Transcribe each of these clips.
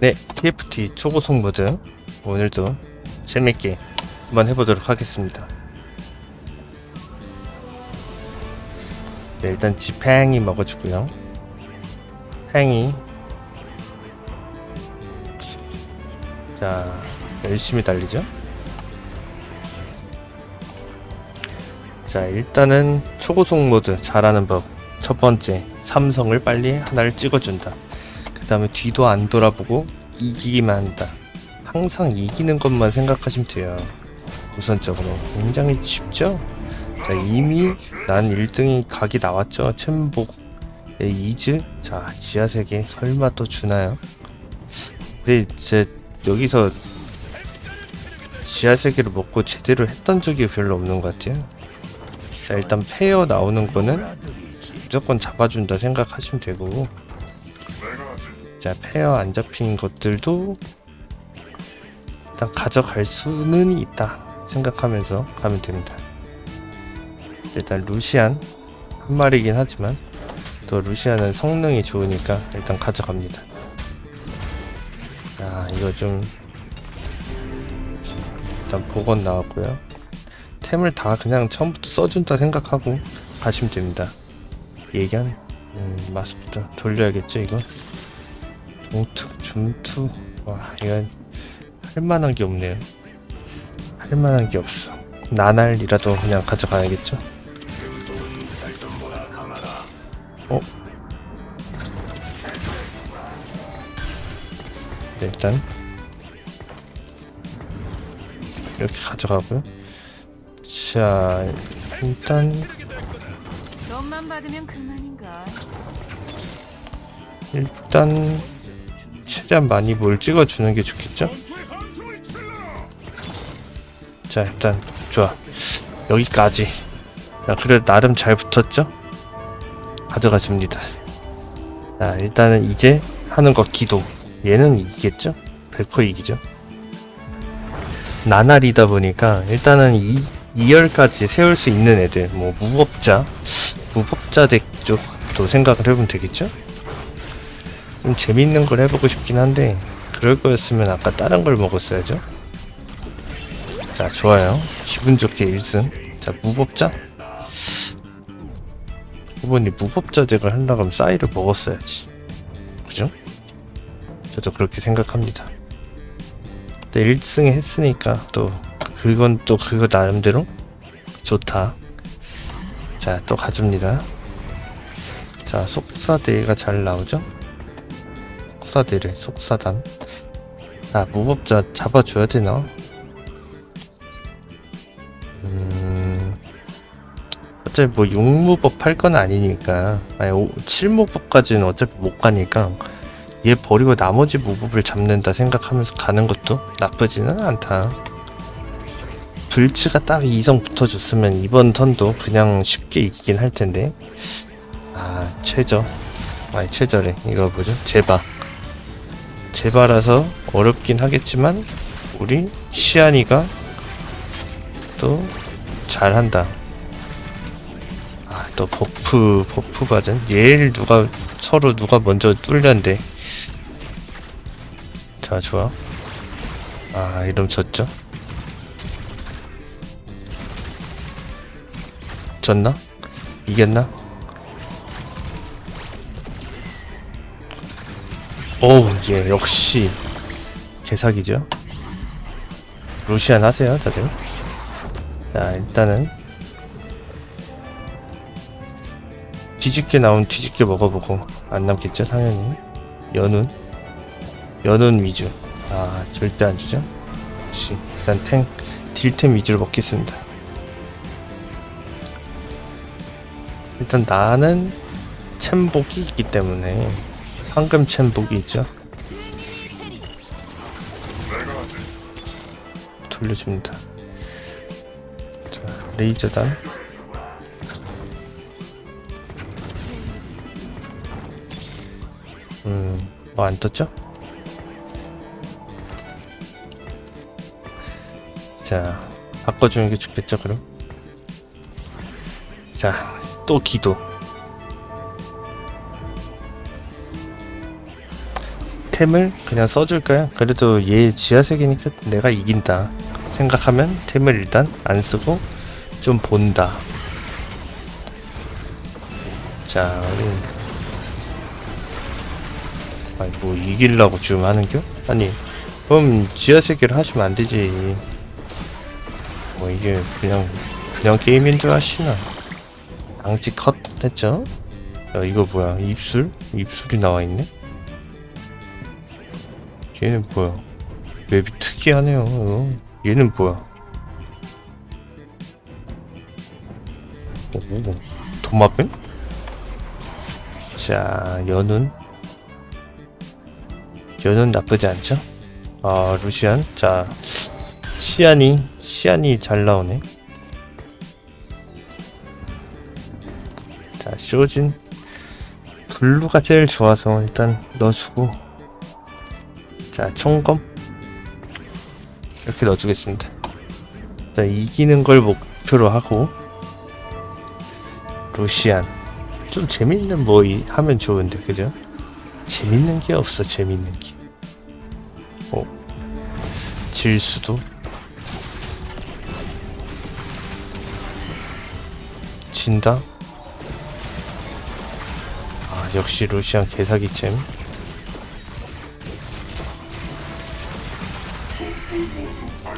네, TFT 초고속 모드 오늘도 재밌게 한번 해보도록 하겠습니다. 네, 일단 지팽이 먹어주고요. 팽이 자 열심히 달리죠. 자 일단은 초고속 모드 잘하는 법 첫 번째 삼성을 빨리 하나를 찍어준다. 그 다음에 뒤도 안 돌아보고 이기기만 한다. 항상 이기는 것만 생각하시면 돼요. 우선적으로 굉장히 쉽죠? 자 이미 난 1등이 각이 나왔죠. 챔복 의 이즈 자 지하세계 설마 또 주나요? 근데 제 여기서 지하세계를 먹고 제대로 했던 적이 별로 없는 것 같아요. 자 일단 페어 나오는 거는 무조건 잡아준다 생각하시면 되고 자 페어 안 잡힌 것들도 일단 가져갈 수는 있다 생각하면서 가면 됩니다. 일단 루시안 한 마리긴 하지만 또 루시안은 성능이 좋으니까 일단 가져갑니다. 자 이거 좀 일단 복원 나왔고요. 템을 다 그냥 처음부터 써준다 생각하고 가시면 됩니다. 예견 음, 마스부터 돌려야겠죠 이거 동특 줌투. 와 이건 할만한 게 없네요. 할만한 게 없어. 나날이라도 그냥 가져가야겠죠? 어? 네, 일단. 이렇게 가져가고요. 자 일단? 일단 최대한 많이 뭘 찍어주는 게 좋겠죠? 자 일단 좋아 여기까지 자 그래 나름 잘 붙었죠? 가져가줍니다 자 일단은 이제 하는 거 기도 얘는 이기겠죠? 100% 이기죠 나날이다 보니까 일단은 이 2열까지 세울 수 있는 애들 뭐 무법자 무법자 덱 쪽도 생각을 해보면 되겠죠? 좀 재밌는 걸 해보고 싶긴 한데 그럴 거였으면 아까 다른 걸 먹었어야죠. 자 좋아요. 기분 좋게 1승 자 무법자? 이번에 무법자 덱을 하려고 하면 싸이를 먹었어야지. 그죠? 저도 그렇게 생각합니다. 또 1승 했으니까 또 그건 또 그거 나름대로 좋다. 자 또 가줍니다. 자 속사대가 잘 나오죠 속사대래 속사단. 아 무법자 잡아줘야 되나? 음 어차피 뭐 6무법 할건 아니니까. 아니 7무법까지는 어차피 못 가니까 얘 버리고 나머지 무법을 잡는다 생각하면서 가는 것도 나쁘지는 않다. 불치가 딱 이성 붙어줬으면 이번 턴도 그냥 쉽게 이기긴 할 텐데. 아 최저. 아니 최저래. 이거 뭐죠? 제바 제바라서 어렵긴 하겠지만 우리 시안이가 또 잘한다. 아 또 버프 버프 받은? 얘를 누가 서로 누가 먼저 뚫렸는데. 자 좋아. 아 이러면 졌죠? 졌나? 이겼나? 오우 예 역시 개사기죠. 루시안 하세요 다들. 자 일단은 뒤집게 나온 뒤집게 먹어보고 안 남겠죠 당연히 연운? 연운 위주. 아 절대 안 주죠? 역시 일단 탱 딜템 위주로 먹겠습니다. 일단 나는 챔복이 있기 때문에 황금 챔복이 있죠 돌려줍니다. 자 레이저단. 음뭐 안 떴죠? 자 바꿔주는 게 좋겠죠 그럼? 자 또 기도. 템을 그냥 써줄까요? 그래도 얘 지하색이니까 내가 이긴다 생각하면 템을 일단 안 쓰고 좀 본다 자 아니 뭐 이기려고 지금 하는겨? 아니 그럼 지하세계를 하시면 안 되지 뭐 이게 그냥 그냥 게임인 줄 아시나 방지 컷 했죠? 야 이거 뭐야 입술? 입술이 나와 있네? 얘는 뭐야 맵이 특이하네요 이거. 얘는 뭐야? 오 도마뱀? 자 연운 연운 나쁘지 않죠? 아 루시안? 자 시안이 시안이 잘 나오네. 자 쇼진. 블루가 제일 좋아서 일단 넣어주고. 자 총검 이렇게 넣어주겠습니다 자 이기는 걸 목표로 하고 루시안 좀 재밌는 뭐 이- 하면 좋은데 그죠? 재밌는 게 없어 재밌는 게 어? 질 수도 진다? 아 역시 루시안 개사기챔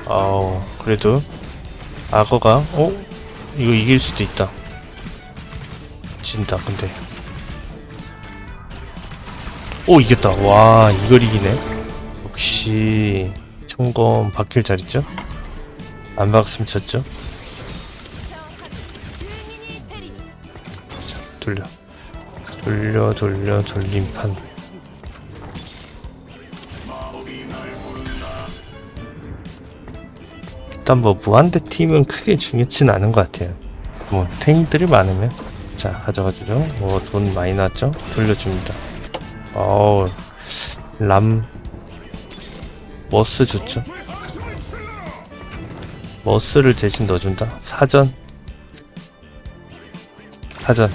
아우 그래도 악어가 어? 이거 이길 수도 있다 진다 근데 오 이겼다 와 이걸 이기네 역시 총검 박힐 잘 있죠? 안 박았으면 졌죠? 자, 돌려 돌려 돌려 돌림판 일단 뭐 무한대 팀은 크게 중요치는 않은 것 같아요. 뭐 탱들이 많으면. 자 가져가주죠. 뭐 돈 많이 나왔죠? 돌려줍니다. 어우 람 머스 좋죠? 머스를 대신 넣어준다. 사전. 사전.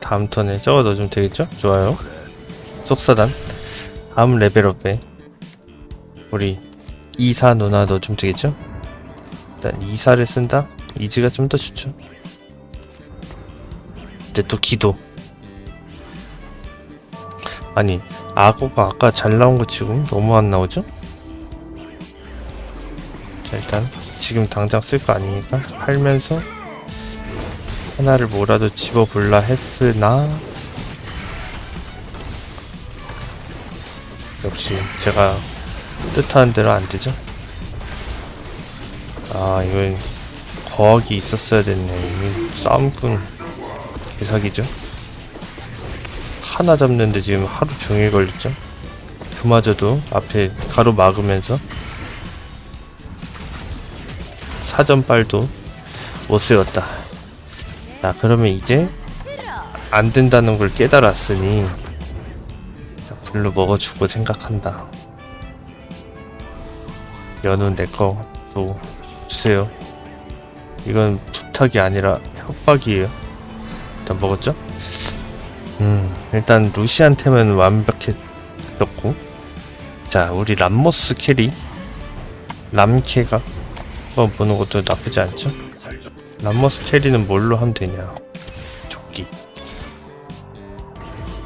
다음 턴에 저거 넣어주면 되겠죠? 좋아요. 속사단. 다음 레벨업에 우리 이사 누나 넣어주면 되겠죠? 일단 이사를 쓴다 이즈가 좀 더 좋죠 근데 또 기도 아니 악어가 아까 잘 나온 거 치고 너무 안 나오죠? 자 일단 지금 당장 쓸 거 아니니까 팔면서 하나를 뭐라도 집어볼라 했으나 역시 제가 뜻하는 대로 안 되죠? 아 이건 거학이 있었어야 됐네 이거 싸움꾼 개사기죠? 하나 잡는데 지금 하루 종일 걸렸죠? 그마저도 앞에 가로 막으면서 사전빨도 못 세웠다. 자, 그러면 이제 안 된다는 걸 깨달았으니 자, 불로 먹어주고 생각한다. 연우 내거도 주세요. 이건 부탁이 아니라 협박이에요. 일단 먹었죠? 음, 일단 루시한테는 완벽해졌고 자, 우리 람모스 캐리 람캐가 한번 보는 것도 나쁘지 않죠? 람모스 캐리는 뭘로 하면 되냐 조끼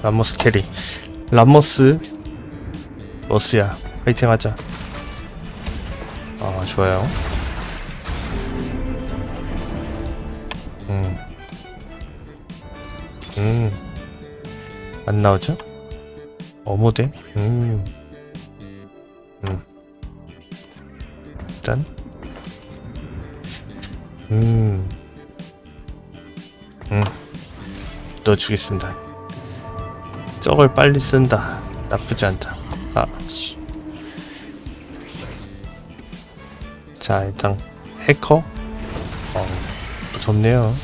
람모스 캐리 람모스 머스야 파이팅 하자 아 좋아요 음 음. 안 나오죠? 어모데? 음. 음. 일단. 음. 음. 넣어주겠습니다. 저걸 빨리 쓴다. 나쁘지 않다. 자, 일단, 해커? 어, 무섭네요.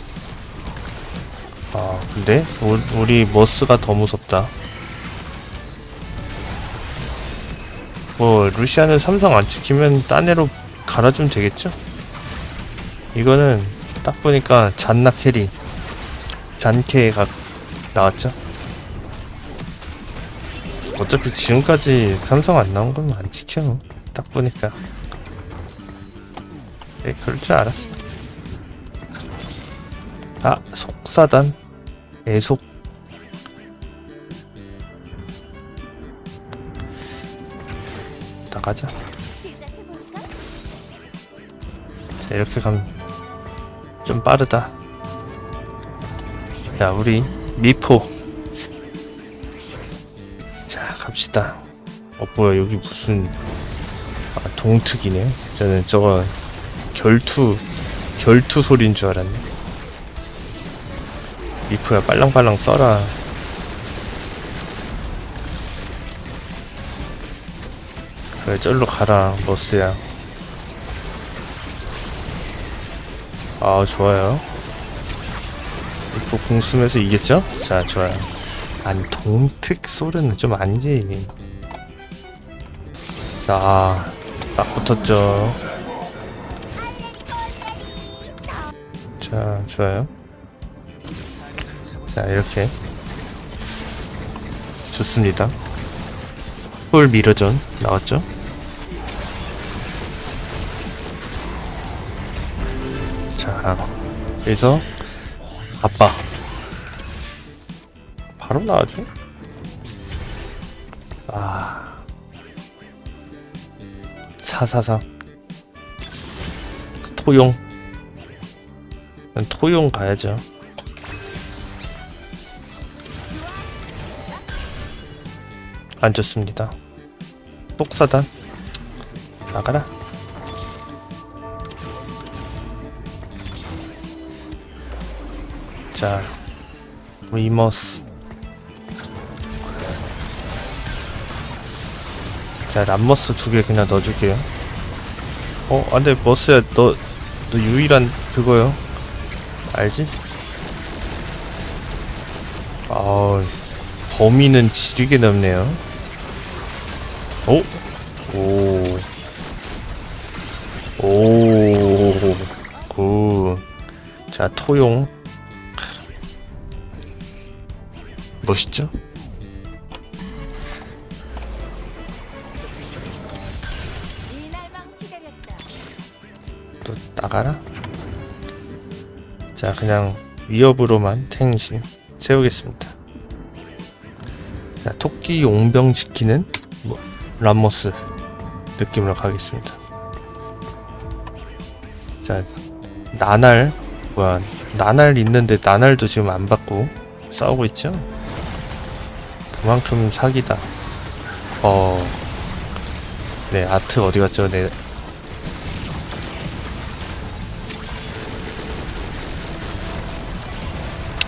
아 근데 우- 우리 머스가 더 무섭다 뭐 루시아는 삼성 안 찍히면 딴 애로 갈아주면 되겠죠? 이거는 딱 보니까 잔나 캐리 잔캐가 나왔죠? 어차피 지금까지 삼성 안 나온 건 안 지켜. 딱 보니까. 네, 그럴 줄 알았어. 아, 속사단. 애속. 나가자. 시작해볼까? 자, 이렇게 가면 좀 빠르다. 자, 우리 미포. 자, 갑시다. 어, 뭐야, 여기 무슨, 아, 동특이네. 저는 저거 결투, 결투 소리인 줄 알았네. 미포야, 빨랑빨랑 써라. 그래, 절로 가라, 머스야. 아 좋아요 이거 궁수면서 이겼죠? 자 좋아요 아니 동특 소리는 좀 아니지 자 딱 붙었죠 좋아요. 자 이렇게. 좋습니다. 홀 미러전 나왔죠? 자, 그래서 아빠. 바로 나와줘. 아, 사사사. 토용 토용 가야죠. 안 좋습니다. 똑사단 나가라. 자, 리머스. 자, 람머스 두 개 그냥 넣어줄게요. 어, 안 돼, 머스야, 너, 너 유일한 그거요. 알지? 아 범위는 지르게 넓네요. 오, 오, 오, 굿. 자, 토용. 멋있죠? 또 나가라? 자, 그냥 위협으로만 탱신 세우겠습니다. 자, 토끼 용병 지키는 뭐, 람머스 느낌으로 가겠습니다. 자, 나날, 뭐야, 나날 있는데 나날도 지금 안 받고 싸우고 있죠? 그만큼 사기다. 어, 네, 아트 어디 갔죠? 네,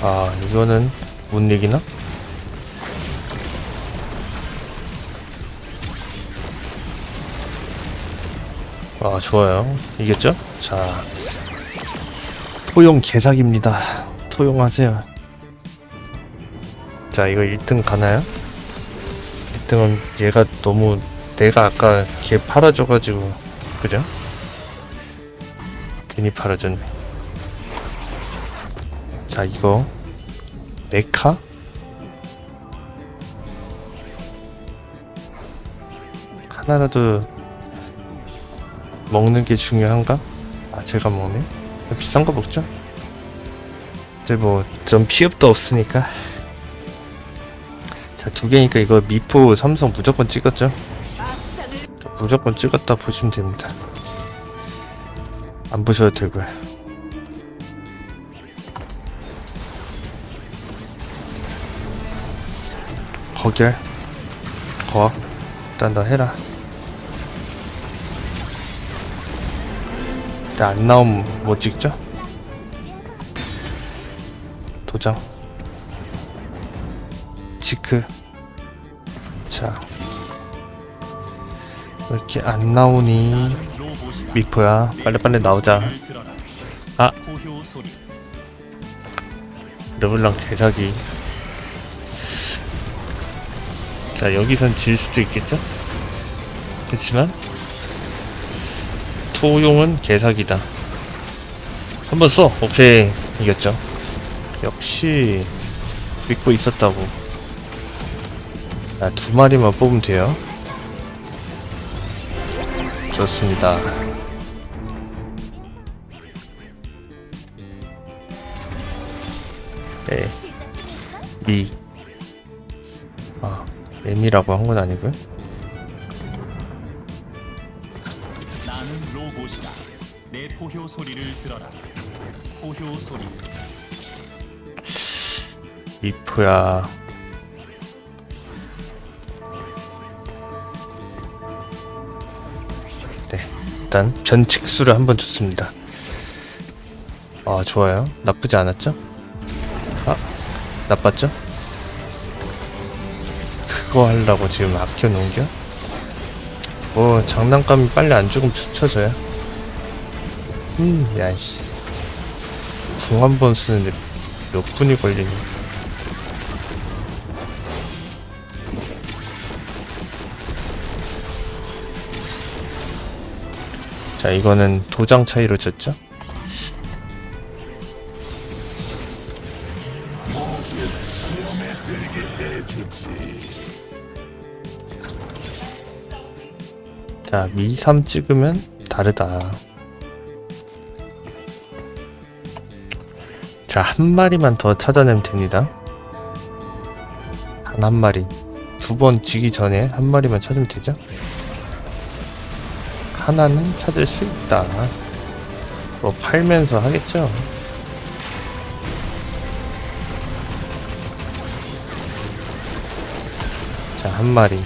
아, 이거는 못 이기나? 아, 좋아요. 이겼죠? 자, 토용 개사기입니다. 토용하세요. 자, 이거 1등 가나요? 1등은 얘가 너무 내가 아까 걔 팔아줘가지고 그죠? 괜히 팔아줬네. 자 이거. 메카? 하나라도 먹는 게 중요한가? 아 제가 먹네? 비싼 거 먹죠? 이제 뭐 전 피업도 없으니까. 자 두 개니까 이거 미포 삼성 무조건 찍었죠? 무조건 찍었다 보시면 됩니다. 안 보셔도 되고요 거결 거 일단 너 해라. 안 나오면 못 찍죠? 도장 치크. 자. 왜 이렇게 안 나오니? 미포야 빨리빨리 나오자. 아. 르블랑 대사기 자 여기선 질 수도 있겠죠? 그렇지만 토용은 개사기다 한번 써 오케이 이겼죠 역시 믿고 있었다고 자, 두 마리만 뽑으면 돼요. 좋습니다. 네? 미. 아, M이라고 한 건 아니고요. 나는 로봇이다. 내 포효 소리를 들어라. 포효 소리. 미프야. 네, 일단 변칙수를 한번 줬습니다. 아, 좋아요. 나쁘지 않았죠? 아, 나빴죠? 그거 하려고 지금 아껴놓은겨? 뭐, 장난감이 빨리 안 죽으면 붙여져요. 음, 야이씨. 궁 한 번 쓰는데 몇 분이 걸리니. 자, 이거는 도장 차이로 졌죠? 자, 미3 찍으면 다르다. 자, 한 마리만 더 찾아내면 됩니다. 단 한 마리. 두 번 지기 전에 한 마리만 찾으면 되죠? 하나는 찾을 수 있다. 뭐 팔면서 하겠죠. 자, 한 마리.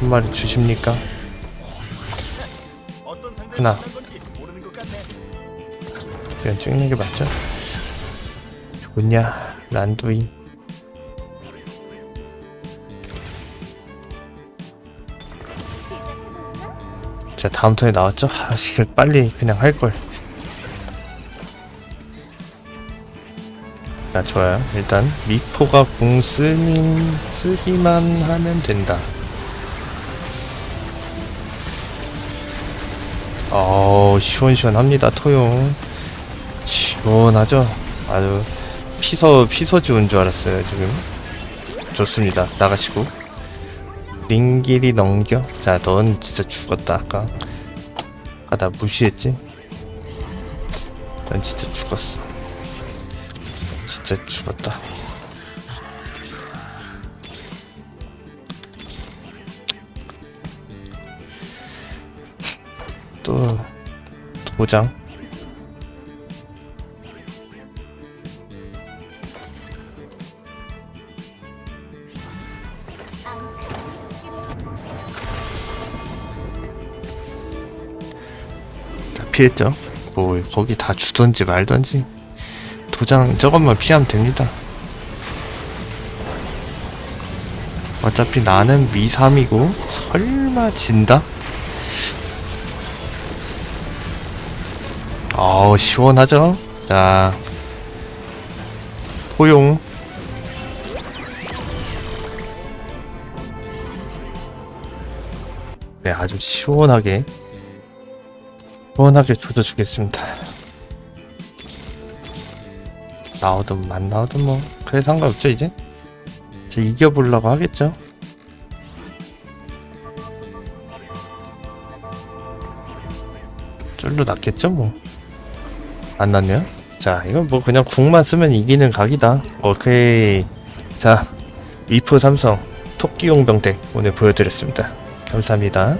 한 마리 주십니까? 하나. 그냥 찍는 게 맞죠? 좋냐. 시작해볼까? 자, 다음 턴에 나왔죠? 아, 이거 빨리 그냥 할걸. 자, 좋아요. 일단, 미포가 궁 쓰기만 하면 된다. 어우, 시원시원합니다, 토용. 시원하죠? 아주, 피서, 피서지 온줄 알았어요, 지금. 좋습니다. 나가시고. 링길이 넘겨? 자, 넌 진짜 죽었다, 아까. 아, 나 무시했지? 넌 진짜 죽었어. 진짜 죽었다. 5장 자, 피했죠? 뭐 거기 다 주던지 말던지 도장 저것만 피하면 됩니다 어차피 나는 미삼이고 설마 진다? 어우, 시원하죠? 자, 포용. 네, 아주 시원하게 시원하게 조져주겠습니다. 나오든 안 나오든 뭐 그래 상관없죠 이제. 이제 이겨보려고 하겠죠. 쫄로 낫겠죠 뭐. 안 났네요. 자 이건 뭐 그냥 궁만 쓰면 이기는 각이다. 오케이. 자 미프 삼성 토끼 용 병대 오늘 보여드렸습니다. 감사합니다.